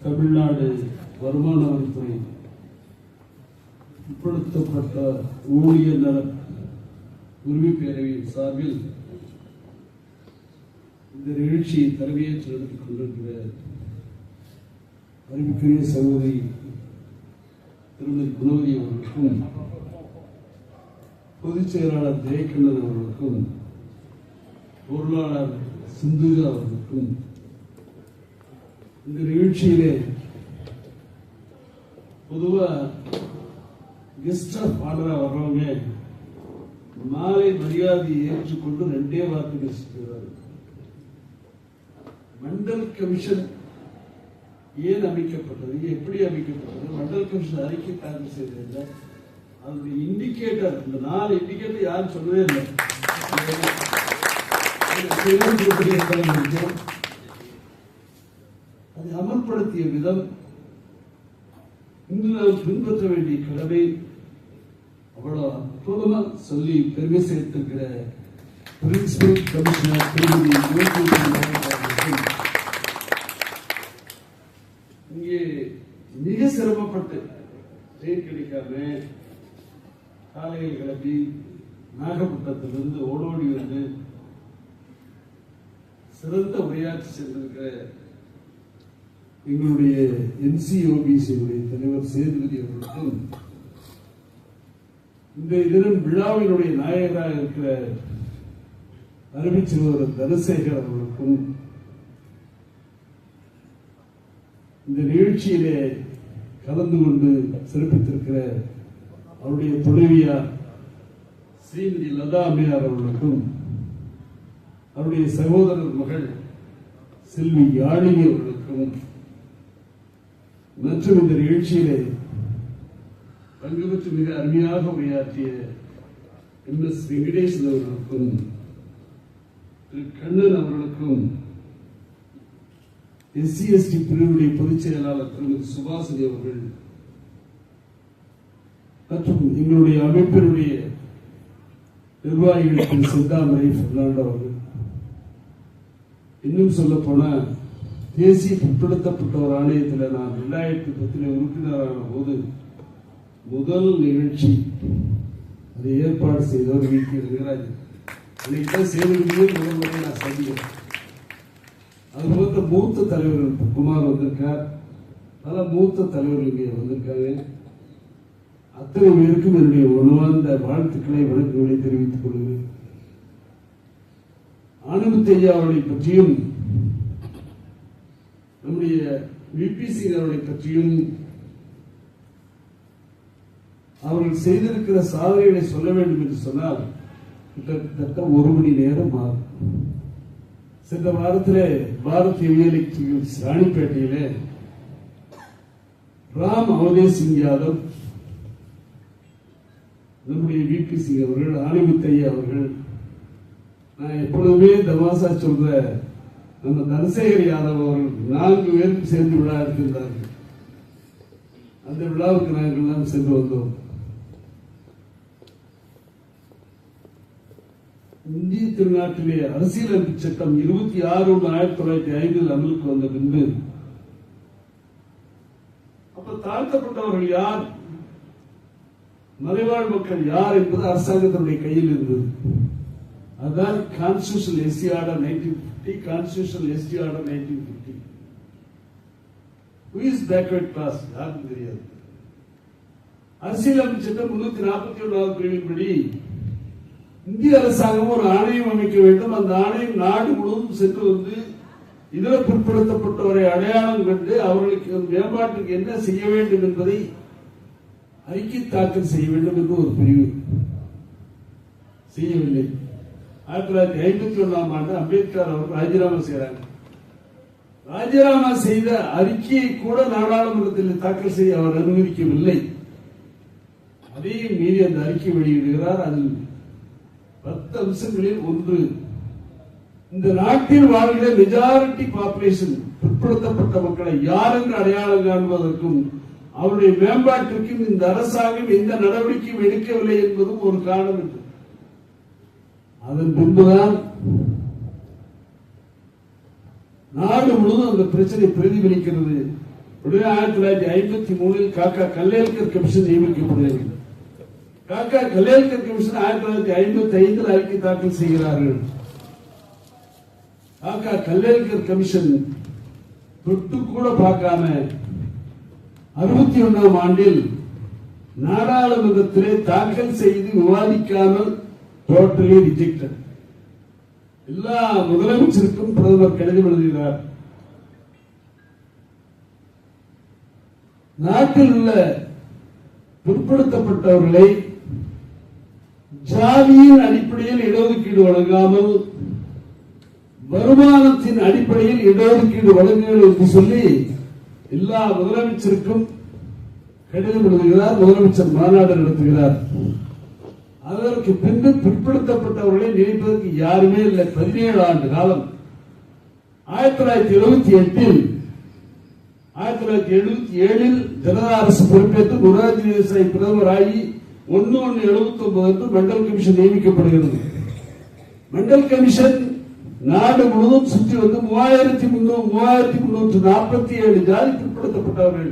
தமிழ்நாடு வருமான வரித்துறை உட்படுத்தப்பட்ட ஊழியர் நல உரிமை பேரவையின் சார்பில் இந்த நிகழ்ச்சியை தலைமையேற்று நடத்திக் கொண்டிருக்கிற அறிவுக்குரிய சகோதரி திருமதி குணவதி அவர்களுக்கும் பொதுச் செயலாளர் ஜெயக்கண்ணன் அவர்களுக்கும் பொருளாளர் சிந்துஜா அவர்களுக்கும் இந்த நிகழ்ச்சியிலே பொதுவா கெஸ்ட் ஆஃப் ஆனரா வர்றவங்க மாலை மரியாதையை ஏற்றுக்கொண்டு ரெண்டே வார்த்தை பேசிக்கிறார் மண்டல் கமிஷன் ஏன் அமைக்கப்பட்டது எப்படி அமைக்கப்பட்டது மண்டல் கமிஷன் அறிக்கை தாக்கல் செய்ததில்லை அதனுடைய இண்டிகேட்டர் இந்த நாலு இண்டிகேட்டர் யாரும் சொல்லவே இல்லை அது செய்வதற்கு எப்படி இருக்கிறோம் அதை அமல்படுத்திய விதம் இன்று நாம் பின்பற்ற வேண்டிய கடமை அவ்வளவு அற்புதமா சொல்லி பெருமை சேர்த்திருக்கிற பிரின்சிபல் கமிஷனர் திருமதி இங்கே மிக சிரமப்பட்டு ட்ரெயின் கிடைக்காம காலையில் கிளம்பி நாகப்பட்டினத்திலிருந்து ஓடோடி வந்து சிறந்த உரையாற்றி சென்றிருக்கிற எங்களுடைய என்சிஓபிசியுடைய தலைவர் சேதுபதி அவர்களுக்கும் இன்றைய தினம் விழாவினுடைய நாயகராக இருக்கிற அருமை அறிவிச்சுவர் தனசேகர் அவர்களுக்கும் இந்த நிகழ்ச்சியிலே கலந்து கொண்டு சிறப்பித்திருக்கிற அவருடைய துணைவியார் ஸ்ரீமதி லதா அம்மையார் அவர்களுக்கும் அவருடைய சகோதரர் மகள் செல்வி யாழினி அவர்களுக்கும் மற்றும் இந்த நிகழ்ச்சியிலே பங்கு பெற்று மிக அருமையாக உரையாற்றிய எம் எஸ் வெங்கடேசன் அவர்களுக்கும் திரு கண்ணன் அவர்களுக்கும் எஸ்சி எஸ்டி பிரிவுடைய பொதுச் செயலாளர் திருமதி சுபாசினி அவர்கள் மற்றும் எங்களுடைய அமைப்பினுடைய நிர்வாகிகளுக்கு சித்தாமரை பெர்னாண்டோ அவர்கள். இன்னும் சொல்ல போனால் தேசிய பிற்படுத்தப்பட்டோர் ஆணையத்தில் நான் ரெண்டாயிரத்தி பத்தில் உறுப்பினரான போது முதல் நிகழ்ச்சி அதை ஏற்பாடு செய்தவர் வி. கே. ரங்கராஜ் அன்னைக்கு தான் முதல் முறை நான் சந்திக்கிறேன் அது போன்ற மூத்த தலைவர்கள் குமார் வந்திருக்கார். பல மூத்த தலைவர்கள் இங்கே வந்திருக்காங்க. அத்தனை பேருக்கும் என்னுடைய உணவார்ந்த வாழ்த்துக்களை வணக்கங்களை தெரிவித்துக் கொள்கிறேன். ஆனந்த் ஐயா அவர்களை பற்றியும் நம்முடைய விபி சிங் அவர்களை பற்றியும் அவர்கள் செய்திருக்கிற சாதனைகளை சொல்ல வேண்டும் என்று சொன்னால் கிட்டத்தட்ட ஒரு மணி நேரம் ஆகும். சென்ற வாரத்திலே பாரதிய வியலிக்கு ராணிப்பேட்டையிலே ராம் அவதேஷ் சிங் யாதவ் நம்முடைய விபி சிங் அவர்கள் ஆணிமுத்தையா அவர்கள் நான் எப்பொழுதுமே தமாசா சொல்ற நம்ம தனசேகர் யாதவ் அவர்கள் நான்கு பேரும் சேர்ந்து விழா எடுத்திருந்தார்கள். அந்த விழாவுக்கு நாங்கள் எல்லாம் சென்று வந்தோம். இந்திய திருநாட்டிலே அரசியலமைப்பு சட்டம் இருபத்தி ஆறு ஒன்று ஆயிரத்தி தொள்ளாயிரத்தி ஐந்தில் அமலுக்கு வந்த பின்பு அப்ப தாழ்த்தப்பட்டவர்கள் யார்? மலைவாழ் மக்கள் யார் என்பது அரசாங்கத்தினுடைய கையில் இருந்தது. அதான் constitution SC order nineteen fifty constitution ST order nineteen fifty is backward class யாருக்கும் தெரியாது. அரசியலமைப்பு சட்டம் முன்னூத்தி நாற்பத்தி ஒன்றாவது பிரிவின்படி இந்திய அரசாங்கம் ஒரு ஆணையம் அமைக்க வேண்டும். அந்த ஆணையம் நாடு முழுவதும் சென்று வந்து இதர பிற்படுத்தப்பட்டவரை அடையாளம் கண்டு அவர்களுக்கு மேம்பாட்டுக்கு என்ன செய்ய வேண்டும் என்பதை அறிக்கை தாக்கல் செய்ய வேண்டும் என்று ஒரு பிரிவு. செய்யவில்லை. ஆயிரத்தி தொள்ளாயிரத்தி ஐம்பத்தி ஒன்றாம் ஆண்டு அம்பேத்கர் அவர் ராஜினாமா செய்கிறாங்க ராஜினாமா செய்த அறிக்கையை கூட நாடாளுமன்றத்தில் தாக்கல் செய்ய அவர் அனுமதிக்கவில்லை. அதையும் மீறி அந்த அறிக்கை வெளியிடுகிறார். அதில் பத்து அம்சங்களில் ஒன்று இந்த நாட்டில் வாழ்கிற மெஜாரிட்டி பாப்புலேஷன் பிற்படுத்தப்பட்ட மக்களை யார் என்று அடையாளம் காண்பதற்கும் அவருடைய மேம்பாட்டிற்கும் இந்த அரசாங்கம் எந்த நடவடிக்கையும் எடுக்கவில்லை என்பதும் ஒரு காரணம் என்று அதன் பின்புதான் நாடு முழுவதும் அந்த பிரச்சனை பிரதிபலிக்கிறது. உடனே ஆயிரத்தி தொள்ளாயிரத்தி ஐம்பத்தி மூணில் காக்கா கல்லேல்கர் கமிஷன் நியமிக்கப்படுகிறது காக்கா கல்லேல்கர் கமிஷன் ஆயிரத்தி தொள்ளாயிரத்தி ஐம்பத்தி ஐந்தில் அறிக்கை தாக்கல் செய்கிறார்கள். காக்கா கல்லேல்கர் கமிஷன் தொட்டு கூட பார்க்காம அறுபத்தி ஒன்றாம் ஆண்டில் நாடாளுமன்றத்திலே தாக்கல் செய்து விவாதிக்காமல் டோட்டலி ரிஜெக்டட் எல்லா முதலமைச்சருக்கும் பிரதமர் கடிதம் எழுதுகிறார் நாட்டில் உள்ள பிற்படுத்தப்பட்டவர்களை ஜாதியின் அடிப்படையில் இடஒதுக்கீடு வழங்காமல் வருமானத்தின் அடிப்படையில் இடஒதுக்கீடு வழங்குங்கள் என்று சொல்லி எல்லா முதலமைச்சருக்கும் கடிதம் எழுதுகிறார். முதலமைச்சர் மாநாடு நடத்துகிறார். அதற்கு பின்பு பிற்படுத்தப்பட்டவர்களை நினைப்பதற்கு யாருமே இல்லை. பதினேழு ஆண்டு காலம். ஆயிரத்தி தொள்ளாயிரத்தி எழுபத்தி எட்டில் ஆயிரத்தி தொள்ளாயிரத்தி எழுபத்தி ஏழில் ஜனதா அரசு பொறுப்பேற்று மொராஜி தேசாய் பிரதமராகி ஒன்னு ஒன்னு எழுபத்தி ஒன்பது மண்டல் கமிஷன் நியமிக்கப்படுகிறது. மண்டல் கமிஷன் நாடு முழுவதும் சுற்றி வந்து மூவாயிரத்தி முன்னூறு மூவாயிரத்தி முன்னூற்று நாற்பத்தி ஏழு ஜாதி பிற்படுத்தப்பட்டவர்கள்.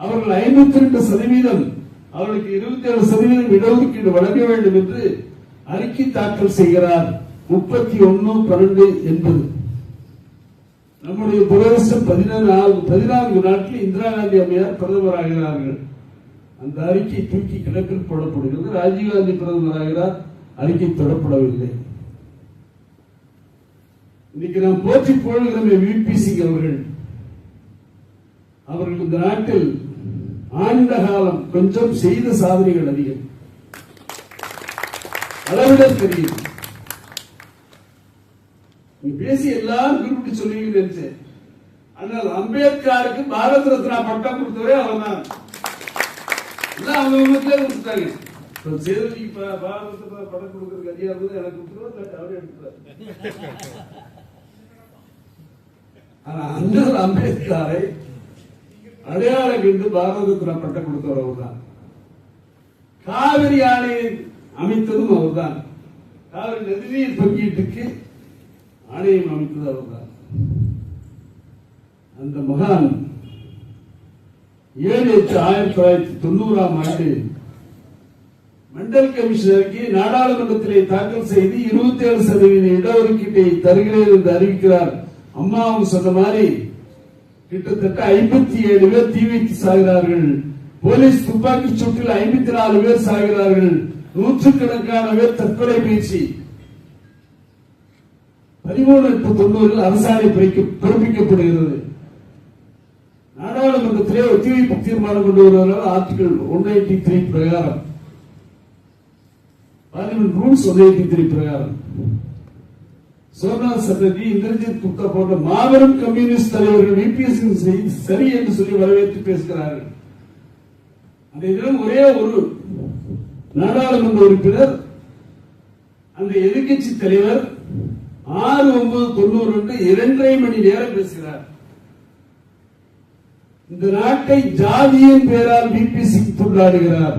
அவர்கள் ஐம்பத்தி ரெண்டு சதவீதம் அவர்களுக்கு இருபத்தி ஏழு சதவீதம் இடஒதுக்கீடு வழங்க வேண்டும் என்று அறிக்கை தாக்கல் செய்கிறார். முப்பத்தி ஒன்னு பன்னெண்டு என்பது. நம்முடைய துரதிருஷ்டம் பதினான்கு பதினான்கு நாட்கள் இந்திரா காந்தி அம்மையார் பிரதமராகிறார்கள். அந்த அறிக்கை தூக்கி கிடப்பில் போடப்படுகிறது. ராஜீவ்காந்தி பிரதமராகிறார். அறிக்கை தொடப்படவில்லை. இன்னைக்கு நாம் போற்றி புகழ்கிறோமே விபி சிங் அவர்கள். அவர்கள் இந்த நாட்டில் ஆண்ட காலம் கொஞ்சம் செய்த சாதனைகள் அதிகம். அளவிட தெரியும் நீ பேசி எல்லாம் குறிப்பிட்டு சொல்லுவீங்க நினைச்சேன். ஆனால் அம்பேத்கருக்கு பாரத ரத்னா பட்டம் கொடுத்தவரே அவன் தான் எல்லாம் அவங்க வீட்டிலே கொடுத்துட்டாங்க பாரத படம் கொடுக்கறதுக்கு அதிகாரம் எனக்கு கொடுத்துருவோம் அவரே எடுத்துறாரு ஆனா அண்ணல் அம்பேத்கரை அடையாளம் என்று பாரத பட்டம் கொடுத்தவர் அவர்தான். காவிரி ஆணையை அமைத்ததும் அவர்தான். காவிரி நதிநீர் பங்கீட்டுக்கு ஆணையம் அமைத்தது அவர்தான். அந்த மகான் ஏழு எட்டு ஆயிரத்தி தொள்ளாயிரத்தி தொண்ணூறாம் ஆண்டு மண்டல் கமிஷனருக்கு நாடாளுமன்றத்திலே தாக்கல் செய்து இருபத்தி ஏழு சதவீத இடஒதுக்கீட்டை தருகிறேன் என்று அறிவிக்கிறார். அம்மாவும் சொன்ன மாதிரி கிட்டத்தட்ட ஐம்பத்தி ஏழு பேர் தீ வைத்து சாகிறார்கள். போலீஸ் துப்பாக்கி சூட்டில் ஐம்பத்தி நாலு பேர் சாகிறார்கள். நூற்றுக்கணக்கான பேர் தற்கொலை முயற்சி பதிமூணு எட்டு தொண்ணூறில் அரசாணை பிறப்பிக்கப்படுகிறது. நாடாளுமன்றத்திலே ஒத்திவைப்பு தீர்மானம் கொண்டு வருவார்கள் ஆர்டிகல் ஒன் எயிட்டி த்ரீ பிரகாரம். Parliament rules one eighty three பிரகாரம். சோம்நாத் சட்டர்ஜி இந்திரஜித் குப்தா போன்ற மாபெரும் கம்யூனிஸ்ட் தலைவர்கள் விபிஎஸ் சரி என்று சொல்லி வரவேற்று பேசுகிறார்கள். அந்த தினம் ஒரே ஒரு நாடாளுமன்ற உறுப்பினர் அந்த எதிர்க்கட்சி தலைவர் ஆறு ஒன்பது தொண்ணூறு என்று இரண்டரை மணி நேரம் பேசுகிறார். இந்த நாட்டை ஜாதியின் பெயரால் சிங் துண்டாடுகிறார்.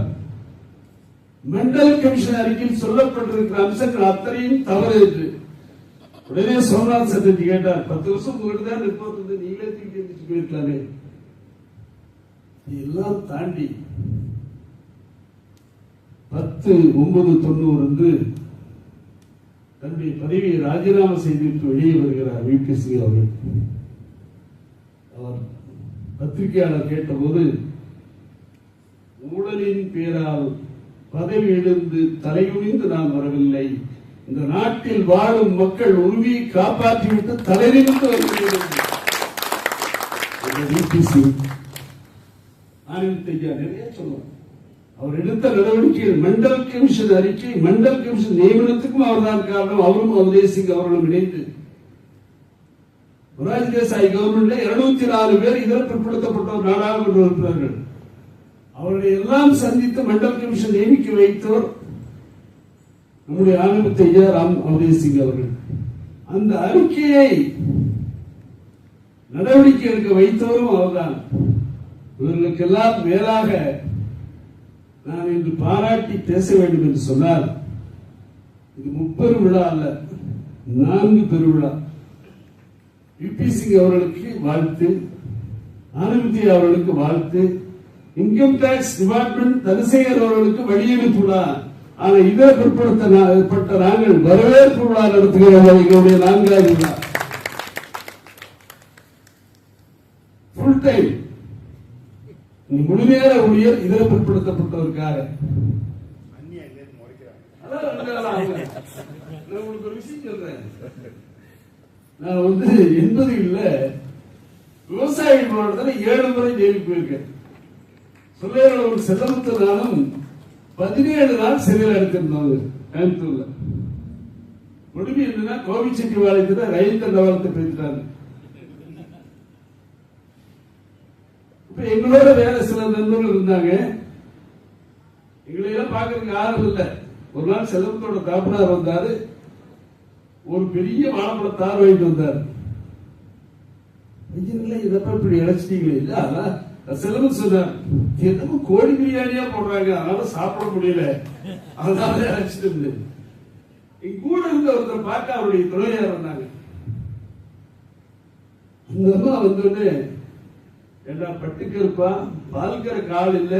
மெண்டல் கமிஷன் அறிக்கையில் சொல்லப்பட்டிருக்கிற அம்சங்கள் அத்தனையும் தவறு என்று உடனே சோம்நாத் சட்டர்ஜி கேட்டார் பத்து வருஷம் உங்ககிட்ட தான் ரிப்போர்ட் வந்து நீங்களே தூக்கி எந்திரிச்சு போயிருக்கலாமே. இதெல்லாம் தாண்டி பத்து ஒன்பது தொண்ணூறு என்று தன்னுடைய பதவியை ராஜினாமா செய்துவிட்டு வெளியே வருகிறார் விபி சிங் அவர்கள். அவர் பத்திரிகையாளர் கேட்டபோது ஊழலின் பேரால் பதவியிலிருந்து தலைகுனிந்து நான் வரவில்லை. இந்த நாட்டில் வாழும் மக்கள் உரிமையை காப்பாற்றிவிட்டு தலைநிமிர்ந்து வருகிறேன் ஆனந்த் ஐயா நிறைய சொல்லுவார் அவர் எடுத்த நடவடிக்கையில் மண்டல் கமிஷன் அறிக்கை மண்டல் கமிஷன் நியமனத்துக்கும் அவர்தான் காரணம். அவரும் அவதேவ் சிங் அவர்களும் இணைந்து. முராஜ் தேசாய் கவர்மெண்ட்ல இருநூத்தி நாலு பேர் இதர பிற்படுத்தப்பட்டோர் நாடாளுமன்ற உறுப்பினர்கள். அவர்களை எல்லாம் சந்தித்து மண்டல் கமிஷன் நியமிக்க வைத்தோர் நம்முடைய ஆனந்த் ஐயா ராம் அமரேஷ் சிங் அவர்கள். அந்த அறிக்கையை நடவடிக்கை எடுக்க வைத்தவரும் அவர்தான். இவர்களுக்கெல்லாம் மேலாக நான் இன்று பாராட்டி பேச வேண்டும் என்று சொன்னால் இது முப்பெரு விழா அல்ல நான்கு பெருவிழா. யுபி சிங் அவர்களுக்கு வாழ்த்து ஆனந்தி அவர்களுக்கு வாழ்த்து இன்கம் டாக்ஸ் டிபார்ட்மெண்ட் தனசேகர் அவர்களுக்கு வழியனுப்புள்ளார் ஆனா இதர பிற்படுத்தப்பட்ட நாங்கள் வரவேற்பு விழா நடத்துகிறோம். எங்களுடைய நான்காவது விழா. ஃபுல் டைம் முழுமையான ஊழியர் இதே பிற்படுத்தப்பட்டவருக்காக. அதான் நான் உங்களுக்கு ஒரு விஷயம் சொல்றேன். நான் வந்து எண்பதுல விவசாய மாவட்டத்துல ஏழு முறை ஜெயிலுக்கு போயிருக்கேன். சொல்லையர் செல்லமுத்த நாளும் பதினேழு நாள் சிறையில் எடுத்திருந்தாங்க கோயம்புத்தூர்ல. முடிவு என்னன்னா கோவிச்செட்டிவாளையத்துல ரயில் தண்டவாளத்தை பேசிட்டாங்க இப்ப எங்களோட வேற சில நண்பர்கள் இருந்தாங்க. எங்களையெல்லாம் பாக்குறதுக்கு யாரும் இல்லை. ஒரு நாள் செல்வத்தோட தாப்பனார் வந்தாரு. ஒரு பெரிய வாழைப்பழ தார் வாங்கிட்டு வந்தார். ஐயங்களே இதப்ப இப்படி இழைச்சிட்டீங்களே இல்ல அதான் செலவு சொன்னார் என்னமோ கோழி பிரியாணியா போடுறாங்க அதனால சாப்பிட முடியல. அதனால அழைச்சிட்டு இருந்தேன் எங்க கூட இருந்த ஒருத்தர் பார்க்க அவருடைய துணையார் வந்தாங்க இந்த அம்மா வந்தோடனே என்ன பட்டுக்கருப்பா பால்கர ஆள் இல்ல.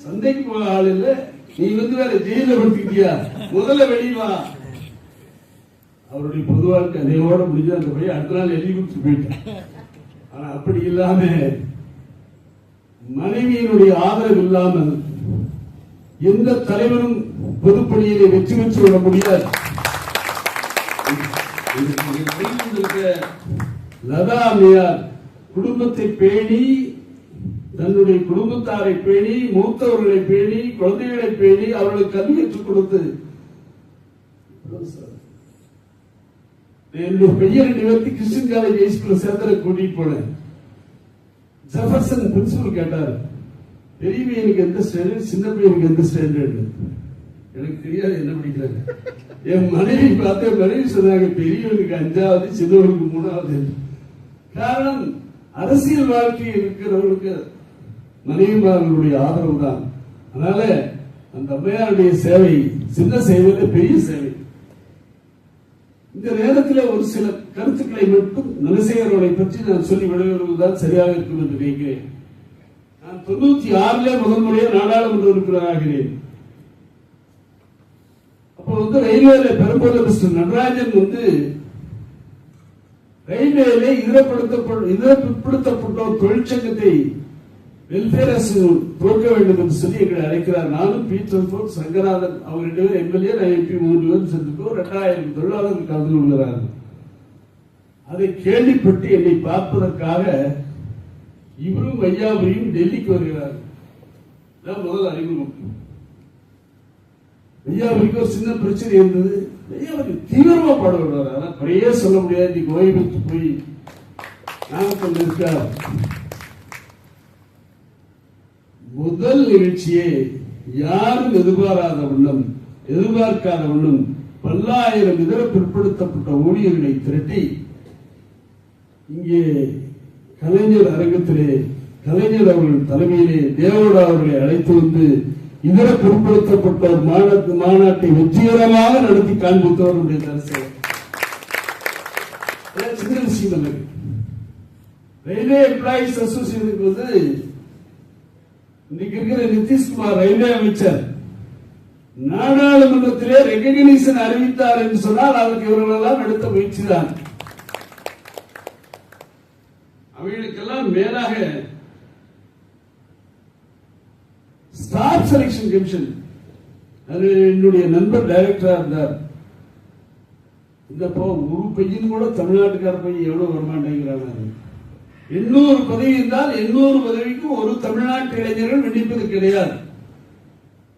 சந்தைக்கு போக ஆள் இல்ல. நீ வந்து வேற ஜெயில படுத்திக்கிட்டியா? முதல்ல வெளியவா அவருடைய பொது கதையோட அதையோட அந்த போய் அடுத்த நாள் எழுதி கொடுத்து போயிட்டான். ஆனா அப்படி இல்லாம மனைவியினுடைய ஆதரவு இல்லாமல் எந்த தலைவரும் பொதுப்பணியிலே வெற்றி பெற்று விட முடியாது. லதா அம்மையார் குடும்பத்தை பேணி தன்னுடைய குடும்பத்தாரை பேணி மூத்தவர்களை பேணி குழந்தைகளை பேணி அவர்களுக்கு கல்வி கற்றுக் கொடுத்து என்னுடைய பெயரை ரெண்டு கிறிஸ்டின் காலேஜ் ஹைஸ்கூல்ல சேர்த்துல கூட்டிட்டு போனேன். ஜெஃபர்சன் பிரின்சிபல் கேட்டார் பெரிய பையனுக்கு எந்த ஸ்டாண்டர்ட் சின்ன பையனுக்கு எந்த ஸ்டாண்டர்ட் எனக்கு தெரியாது என்ன படிக்கிறாங்க என் மனைவி பார்த்த மனைவி சொன்னாங்க பெரியவனுக்கு அஞ்சாவது சின்னவனுக்கு மூணாவது காரணம் அரசியல் வாழ்க்கை இருக்கிறவர்களுக்கு மனைவிமார்களுடைய ஆதரவு தான் அதனால அந்த அம்மையாருடைய சேவை சின்ன சேவையில பெரிய சேவை. இந்த நேரத்தில் ஒரு சில கருத்துக்களை மட்டும் நலசேகரவனை பற்றி நான் சொல்லி விளையாடுவதுதான் சரியாக இருக்கும் என்று நினைக்கிறேன். நான் தொண்ணூத்தி ஆறுல முதல் முறையாக நாடாளுமன்ற உறுப்பினராகிறேன். அப்போ வந்து ரயில்வேல பெரும்போது மிஸ்டர் நடராஜன் வந்து ரயில்வேல இதரப்படுத்தப்பட்ட இதரப்படுத்தப்பட்ட ஒரு தொழிற்சங்கத்தை வெல்பேர் தோற்க வேண்டும் என்று சொல்லி எங்களை அழைக்கிறார். நானும் பீட்டர் போன் சங்கராதன் அவங்க ரெண்டு பேரும் எம்எல்ஏ நான் எம்பி மூன்று பேரும் சேர்ந்துக்கோ ரெண்டாயிரம் தொழிலாளர்கள் கலந்து கொள்கிறார்கள். அதை கேள்விப்பட்டு என்னை பார்ப்பதற்காக இவரும் வையாபுரியும் டெல்லிக்கு வருகிறார். முதல் அறிமுகம். வையாபுரிக்கு ஒரு சின்ன பிரச்சனை இருந்தது. வையாபுரி தீவிரமா பாடுபடுவார் ஆனா குறையே சொல்ல முடியாது. இன்னைக்கு ஓய்வு போய் நாமக்கல் இருக்கார் முதல் நிகழ்ச்சியே யாரும் எதிர்பாராத வண்ணம் எதிர்பார்க்காத வண்ணம் பல்லாயிரம் இதர பிற்படுத்தப்பட்ட ஊழியர்களை திரட்டி இங்கே கலைஞர் அரங்கத்திலே கலைஞர் அவர்கள் தலைமையிலே தேவடா அவர்களை அழைத்து வந்து இதர பிற்படுத்தப்பட்டோர் மாநாட்டு மாநாட்டை வெற்றிகரமாக நடத்தி காண்பித்தவர் நம்முடைய சின்ன விஷயம் ரயில்வே எம்ப்ளாயிஸ் அசோசியேஷனுக்கு வந்து இன்னைக்கு இருக்கிற நிதிஷ்குமார் ரயில்வே அமைச்சர் நாடாளுமன்றத்திலே ரெகக்னிஷன் அறிவித்தார் என்று சொன்னால் அதற்கு இவர்களெல்லாம் எடுத்த முயற்சி தான் அவைகளுக்கெல்லாம் மேலாக ஸ்டாஃப் செலெக்ஷன் கமிஷன் அது என்னுடைய நண்பர் டைரக்டரா இருந்தார். இந்த போ ஒரு பையன் கூட தமிழ்நாட்டுக்கார பையன் எவ்வளவு வரமாட்டேங்கிறாங்க எண்ணூறு பதவி இருந்தால் எண்ணூறு பதவிக்கும் ஒரு தமிழ்நாட்டு இளைஞர்கள் விண்ணப்பிப்பது கிடையாது.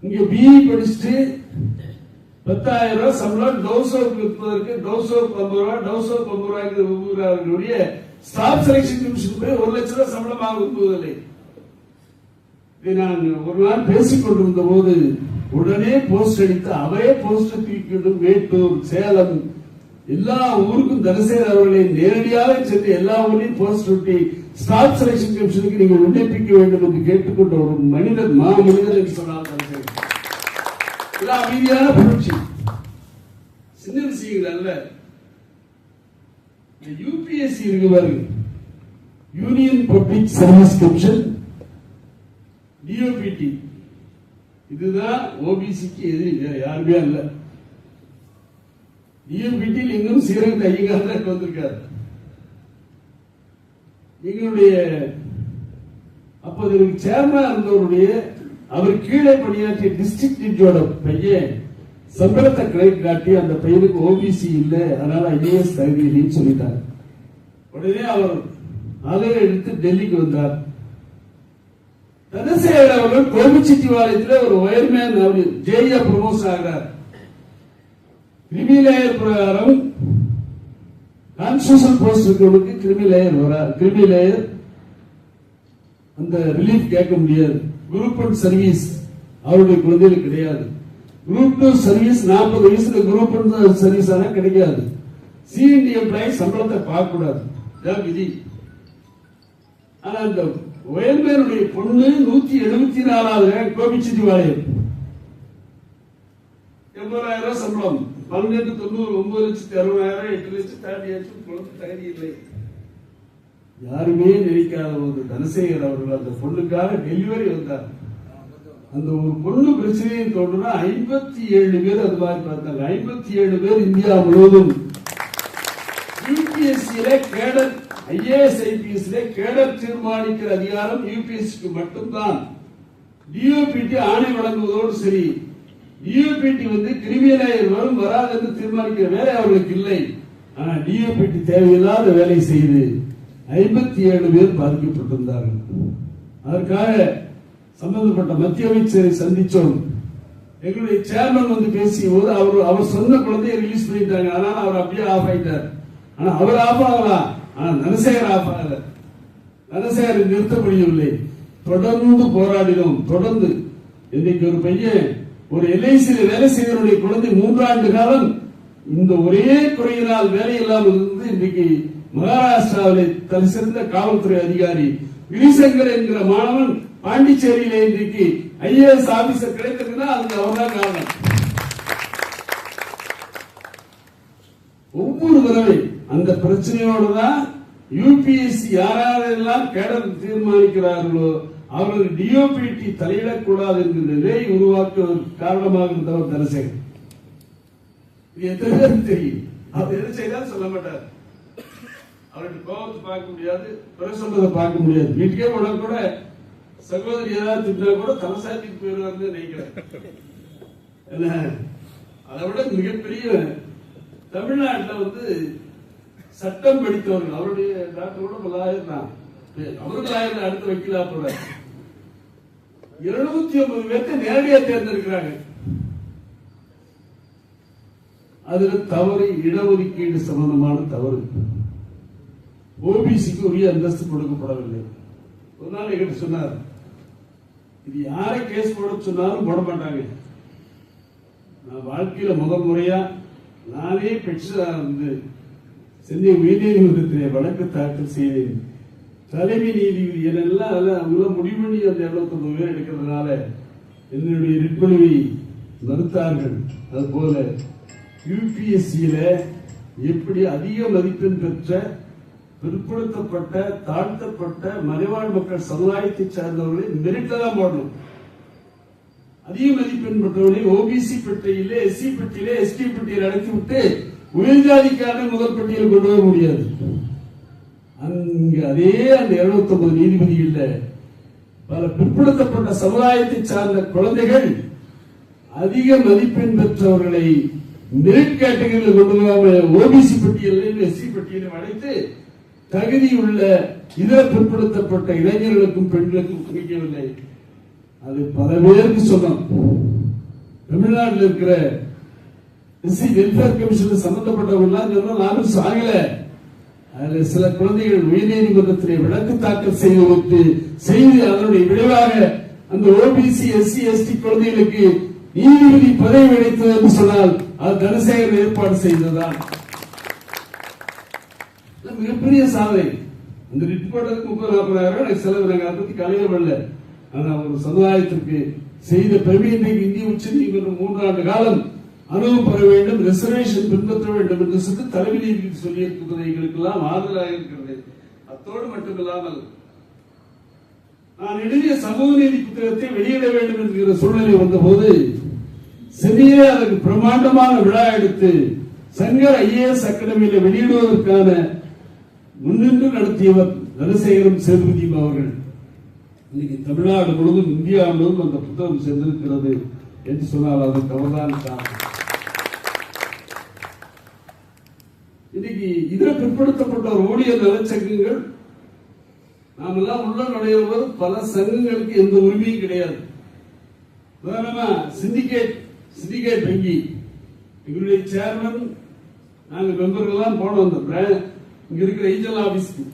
இங்க பிஇ படிச்சுட்டு பத்தாயிரம் ரூபாய் சம்பளம் டவுசோப் விற்பதற்கு டவுசோப் ஐம்பது ரூபாய் டவுசோப் ஐம்பது ரூபாய்க்கு விரும்புகிறார்களுடைய ஸ்டாஃப் செலெக்ஷன் கமிஷன் போய் ஒரு லட்சம் ரூபாய் சம்பளமாக விரும்புவதில்லை இதை நான் ஒரு நாள் பேசிக் கொண்டிருந்த போது உடனே போஸ்ட் அடித்து அவையே போஸ்ட் தூக்கிவிடும் மேட்டூர் சேலம் எல்லா ஊருக்கும் தனசேகர் அவர்களை நேரடியாக சென்று எல்லா ஊரையும் போஸ்ட் ஒட்டி ஸ்டாஃப் செலக்ஷன் கமிஷனுக்கு நீங்கள் விண்ணப்பிக்க வேண்டும் என்று கேட்டுக்கொண்ட ஒரு மனிதர் மா மனிதர் என்று சொன்னால் தனசேகர். அமைதியான புரட்சி. சின்ன விஷயங்கள் அல்ல யூபிஎஸ்சி இருக்கு பாருங்க. Union public service commission DOPT இதுதான் ஓபிசிக்கு எதிரி. வேற யாருமே அல்ல வீட்டில் இன்னும் சீரகத்தை ஐயங்கார் வந்திருக்காரு எங்களுடைய அப்போது எனக்கு சேர்மனா இருந்தவருடைய அவர் கீழே பணியாற்றிய டிஸ்ட்ரிக்ட் ஜட்ஜோட பையன் சம்பளத்தை கிரெடிட் காட்டி அந்த பையனுக்கு ஓபிசி இல்ல அதனால ஐஏஎஸ் தகுதி இல்லைன்னு சொல்லிட்டார் உடனே அவர் அதை எடுத்து டெல்லிக்கு வந்தார் தனசேகர் அவர்கள் கோபிச்செட்டிவாளையத்தில் ஒரு ஒயர்மேன் அவர் ஜேயா ப்ரமோஷன் ஆகிறார் கிரிமி லேயர் பிரகாரம் கான்ஸ்டியூஷன் போஸ்ட் இருக்கிறவனுக்கு கிரிமி லேயர் வரா கிரிமி லேயர் அந்த ரிலீஃப் கேட்க முடியாது. குரூப் ஒன் சர்வீஸ் அவருடைய குழந்தைகளுக்கு கிடையாது. குரூப் டூ சர்வீஸ் நாற்பது வயசுல குரூப் ஒன் சர்வீஸ் ஆனா கிடைக்காது. சிஎன்டி எம்ப்ளாயி சம்பளத்தை பார்க்கக்கூடாது. இதான் விதி. ஆனா அந்த உயர்மேருடைய பொண்ணு நூத்தி எழுபத்தி நாலாவது ரேங்க் கோபிச்செட்டிவாளையம் எண்பதாயிரம் ரூபாய் சம்பளம். பன்னெண்டு தொண்ணூறு ஒன்பது லட்சத்தி அறுபதாயிரம் எட்டு லட்சம் தாண்டியாச்சு குழந்தை தகுதி இல்லை. யாருமே நினைக்காத ஒரு தனசேகர் அவர்கள் அந்த பொண்ணுக்காக டெலிவரி வந்தார். அந்த ஒரு பொண்ணு பிரச்சனையை தோன்றுனா ஐம்பத்தி ஏழு பேர் அது மாதிரி பார்த்தாங்க. ஐம்பத்தி ஏழு பேர் இந்தியா முழுவதும். யூபிஎஸ்சியில கேடர் ஐஏஎஸ் ஐபிஎஸ்ல கேடர் தீர்மானிக்கிற அதிகாரம் யூபிஎஸ்சிக்கு மட்டும்தான். டிஓபிடி ஆணை வழங்குவதோடு சரி. டிஓபிடி வந்து கிரிமினல் வரும் வராது என்று தீர்மானிக்கிற வேலை அவர்களுக்கு இல்லை. ஆனா டிஓபிடி தேவையில்லாத வேலை செய்து ஐம்பத்தி ஏழு பேர் பாதிக்கப்பட்டிருந்தார்கள். அதற்காக சம்பந்தப்பட்ட மத்திய அமைச்சரை சந்திச்சோம் எங்களுடைய சேர்மன் வந்து பேசிய போது அவர் அவர் சொன்ன குழந்தையை ரிலீஸ் பண்ணிட்டாங்க. அதனால அவர் அப்படியே ஆஃப் ஆயிட்டார். ஆனா அவர் ஆஃப் ஆகலாம் ஆனா தனசேகர் ஆஃப் ஆகல. தனசேகர் நிறுத்த முடியவில்லை. தொடர்ந்து போராடினோம். தொடர்ந்து. இன்னைக்கு ஒரு பையன் ஒரு எல்ஐசியில் வேலை செய்வருடைய குழந்தை மூன்றாண்டு காலம் இந்த ஒரே குறையினால் வேலை இல்லாமல் இருந்து இன்றைக்கு மகாராஷ்டிராவில் தலை சிறந்த காவல்துறை அதிகாரி கிரிசங்கர் என்கிற மாணவன் பாண்டிச்சேரியில இன்றைக்கு ஐஏஎஸ் ஆபீசர் கிடைத்திருக்குன்னா அதுக்கு அவர்தான் காரணம். ஒவ்வொரு தடவை அந்த பிரச்சனையோடு தான் யூபிஎஸ்சி யாரெல்லாம் கேடர் தீர்மானிக்கிறார்களோ அவர்கள் டிஓபிடி தலையிடக்கூடாது என்கிற நிலையை உருவாக்க காரணமாக இருந்தவர் தனசேகர். இது எத்தனை பேரும் தெரியும்? அவர் எது செய்தாலும் சொல்ல மாட்டார். அவருடைய கோபத்தை பார்க்க முடியாது குறை சொல்றதை பார்க்க முடியாது. வீட்டுக்கே போனா கூட சகோதரி ஏதாவது திட்டினா கூட தலசாத்திக்கு போயிடுவார்னு நினைக்கிறேன் என்ன? அதை விட மிகப்பெரிய தமிழ்நாட்டில் வந்து சட்டம் படித்தவர்கள் அவருடைய டாக்டர் கூட லாயர் தான் அவருக்கு ஆயிரம் அடுத்த வைக்கலா போல இருநூத்தி ஐம்பது பேருக்கு நேரடியா தேர்ந்தெடுக்கிறாங்க. அதுல தவறு இடஒதுக்கீடு சம்பந்தமான தவறு. ஓபிசிக்கு உரிய அந்தஸ்து கொடுக்கப்படவில்லை. ஒரு நாள் எங்கிட்ட சொன்னார் இது யாரை கேஸ் போட சொன்னாலும் போட மாட்டாங்க. நான் வாழ்க்கையில முதல் முறையா நானே பெற்றதா வந்து சென்னை உயர்நீதிமன்றத்திலே வழக்கு தாக்கல் செய்தேன். தலைமை நீதிபதி எல்லாம் அதில் அவங்களாம் முடிவு பண்ணி அந்த எழுபத்தொன்பது பேர் எடுக்கிறதுனால என்னுடைய ரிட்மனுவை மறுத்தார்கள். அதுபோல யூபிஎஸ்சியில் எப்படி அதிக மதிப்பெண் பெற்ற பிற்படுத்தப்பட்ட தாழ்த்தப்பட்ட மறைவாழ் மக்கள் சமுதாயத்தை சார்ந்தவர்களை மெரிட்ல தான் போடணும். அதிக மதிப்பெண் பெற்றவர்களை ஓபிசி பெட்டியில எஸ்சி பெட்டியில எஸ்டி பெட்டியில் அடைத்து விட்டு உயர் ஜாதிக்காரனை முதல் பட்டியல் கொண்டு வர முடியாது. அங்க அதே அந்த 209 நீதிபதி இல்ல. பல பிற்படுத்தப்பட்ட சமுதாயத்தை சார்ந்த குழந்தைகள் அதிக மதிப்பெண் பெற்றவர்களை மெரிட் கேட்டகரியில் கொண்டு வராம ஓபிசி பட்டியலில் எஸ்சி பட்டியலும் அடைத்து தகுதியுள்ள இதர பிற்படுத்தப்பட்ட இளைஞர்களுக்கும் பெண்களுக்கும் குவிக்கவில்லை அது பல பேருக்கு சொன்னோம் தமிழ்நாட்டில் இருக்கிற எஸ்சி வெல்ஃபேர் கமிஷன் சம்பந்தப்பட்டவங்க சொன்னா நானும் சாகல. அதுல சில குழந்தைகள் உயர்நீதிமன்றத்திலே விளக்கு தாக்கல் செய்வதற்கு செய்து அதனுடைய விளைவாக அந்த ஓபிசி எஸ்சி எஸ்டி குழந்தைகளுக்கு நீதிபதி பதவி கிடைத்தது என்று சொன்னால் அது தனசேகர் ஏற்பாடு செய்ததுதான். மிகப்பெரிய சாதனை. அந்த ரிட் போட்டதுக்கு முப்பது நாற்பதாயிரம் செலவு. நாங்கள் அதை பத்தி கலையில வரல ஆனா ஒரு சமுதாயத்திற்கு செய்த பெருமை இன்றைக்கு இந்திய உச்ச நீதிமன்றம் மூன்றாண்டு காலம் அனுபவம் பெற வேண்டும் ரிசர்வேஷன் பின்பற்ற வேண்டும் என்று சொல்லி தலைமை நீதி சொல்லி எங்களுக்கெல்லாம் ஆறுதலாக இருக்கிறது. அத்தோடு மட்டுமில்லாமல் நான் எழுதிய சமூக நீதி புத்தகத்தை வெளியிட வேண்டும் என்கிற சூழ்நிலை வந்தபோது சென்னையிலே அதற்கு பிரம்மாண்டமான விழா எடுத்து சங்கர் ஐஏஎஸ் அகாடமியில வெளியிடுவதற்கான முன்னின்று நடத்தியவர் தனசேகரம் சேதுபதியும் அவர்கள். இன்னைக்கு தமிழ்நாடு முழுவதும் இந்தியா முழுவதும் அந்த புத்தகம் சென்றிருக்கிறது என்று சொன்னால் அது தவறான காரணம். இன்னைக்கு இதுல பிற்படுத்தப்பட்ட ஒரு ஊழியர் நலச்சங்கங்கள் நாமெல்லாம் உள்ள நுழையும்போது பல சங்கங்களுக்கு எந்த உரிமையும் கிடையாது. உதாரணமா சிண்டிகேட் சிண்டிகேட் வங்கி. எங்களுடைய சேர்மன் நாங்க மெம்பர்கள்லாம் போனோம் அந்த பிராண்ட் இங்க இருக்கிற ஏஞ்சல் ஆபீஸ்க்கு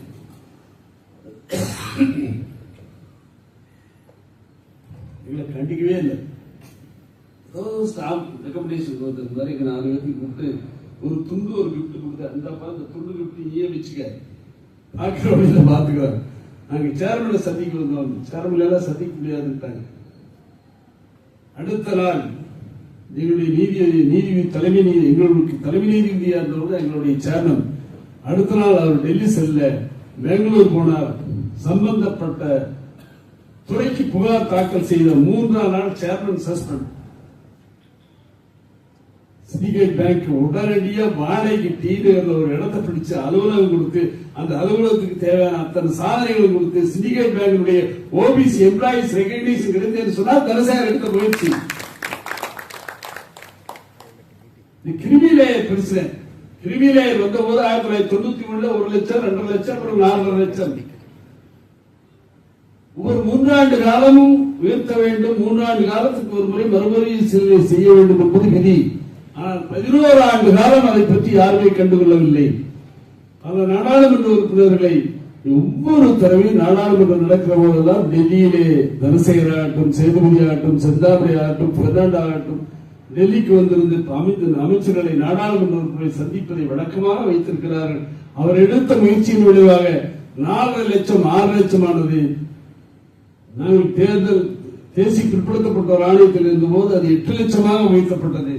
எங்களை கண்டிக்கவே இல்லை. ஸ்டாஃப் ரெக்கமெண்டேஷன் இந்த மாதிரி நாலு பேருக்கு கூப்பிட்டு ஒரு துண்டு ஒரு கிஃப்ட் கொடுத்தார் அந்த அந்த துண்டு கிஃப்ட் நீயே வச்சுக்க. பாக்கிற வழியில பாத்துக்கிறோம் நாங்கள் சேர்மனை சந்திக்க வந்தோம். சேர்மன் சந்திக்க முடியாதுட்டாங்க அடுத்த நாள் எங்களுடைய நீதி நீதி தலைமை நீதி எங்களுக்கு தலைமை நீதிபதியாக இருந்தவங்க எங்களுடைய சேர்மன் அடுத்த நாள் அவர் டெல்லி செல்ல பெங்களூர் போனார். சம்பந்தப்பட்ட துறைக்கு புகார் தாக்கல் செய்த மூன்றாம் நாள் சேர்மன் சஸ்பெண்ட் சிபிஐ பேங்க் உடனடியா வாடகைக்கு டி ஒரு இடத்தை பிடிச்சு அலுவலகம் கொடுத்து அந்த அலுவலகத்துக்கு தேவையான அத்தனை சாதனைகளை கொடுத்து சிண்டிகேட் பேங்கினுடைய ஓபிசி எம்ப்ளாயிஸ் ரெகக்னிஷன் கிடைத்ததுன்னு சொன்னா தனசேகர் எடுத்த முயற்சி. கிருமி லேயர் பெருசு. கிருமி லேயர் வந்த போது ஆயிரத்தி தொள்ளாயிரத்தி தொண்ணூத்தி மூணுல ஒரு லட்சம் ரெண்டு லட்சம் அப்புறம் நாலரை லட்சம். ஒரு மூன்றாண்டு காலமும் உயர்த்த வேண்டும். மூன்றாண்டு காலத்துக்கு ஒரு முறை மறுபடியும் செய்ய வேண்டும் என்பது விதி. ஆனால் பதினோரு ஆண்டு காலம் அதை பற்றி யாருமே கண்டுகொள்ளவில்லை. பல நாடாளுமன்ற உறுப்பினர்களை ஒவ்வொரு தடவையும் நாடாளுமன்றம் நடக்கிற போதெல்லாம் டெல்லியிலே தனசேகர் ஆகட்டும் சேதுபதி ஆகட்டும் செந்தாமரை ஆகட்டும் பெர்னாண்டா ஆகட்டும் டெல்லிக்கு வந்திருந்து அமைந்த அமைச்சர்களை நாடாளுமன்ற உறுப்பினரை சந்திப்பதை வழக்கமாக வைத்திருக்கிறார்கள். அவர் எடுத்த முயற்சியின் விளைவாக நாலரை லட்சம் ஆறு லட்சம் ஆனது நாங்கள் தேர்தல் தேசிய பிற்படுத்தப்பட்டோர் ஆணையத்தில் இருந்தபோது அது எட்டு லட்சமாக உயர்த்தப்பட்டது.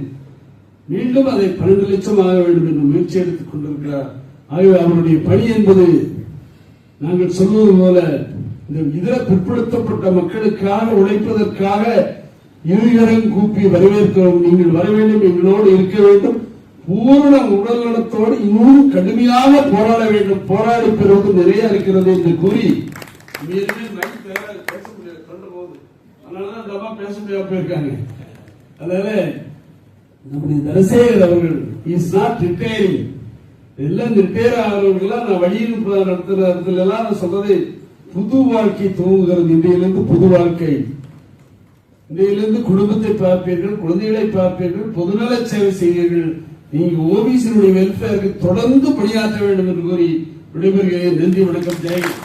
மீண்டும் அதை பன்னெண்டு லட்சம் ஆக வேண்டும் என்று முயற்சி எடுத்துக் கொண்டிருக்கிறார். ஆகவே அவருடைய பணி என்பது நாங்கள் சொல்வது போல இந்த இதர பிற்படுத்தப்பட்ட மக்களுக்காக உழைப்பதற்காக இருகரம் கூப்பி வரவேற்கிறோம். நீங்கள் வர வேண்டும் எங்களோடு இருக்க வேண்டும். பூரண உடல் நலத்தோடு இன்னும் கடுமையாக போராட வேண்டும். போராடி பெறுவது நிறைய இருக்கிறது என்று கூறி பேச முடியாது தொண்டை போகுது அதனாலதான் பேச முடியாம போயிருக்காங்க. அதனால நம்முடைய தனசேகர் அவர்கள் இஸ் நாட் ரிட்டையரிங் எல்லாம் ரிட்டையர் ஆகிறவர்கள்லாம் நான் வழியில் நடத்துற இடத்துல எல்லாம் நான் சொல்றதே புது வாழ்க்கை துவங்குகிறது. இன்றையிலிருந்து புது வாழ்க்கை. இன்றையிலிருந்து குடும்பத்தை பார்ப்பீர்கள் குழந்தைகளை பார்ப்பீர்கள் பொதுநல சேவை செய்வீர்கள். நீங்க ஓபிசியினுடைய வெல்ஃபேருக்கு தொடர்ந்து பணியாற்ற வேண்டும் என்று கூறி விடைபெறுகிறேன். நன்றி வணக்கம். ஜெயகன்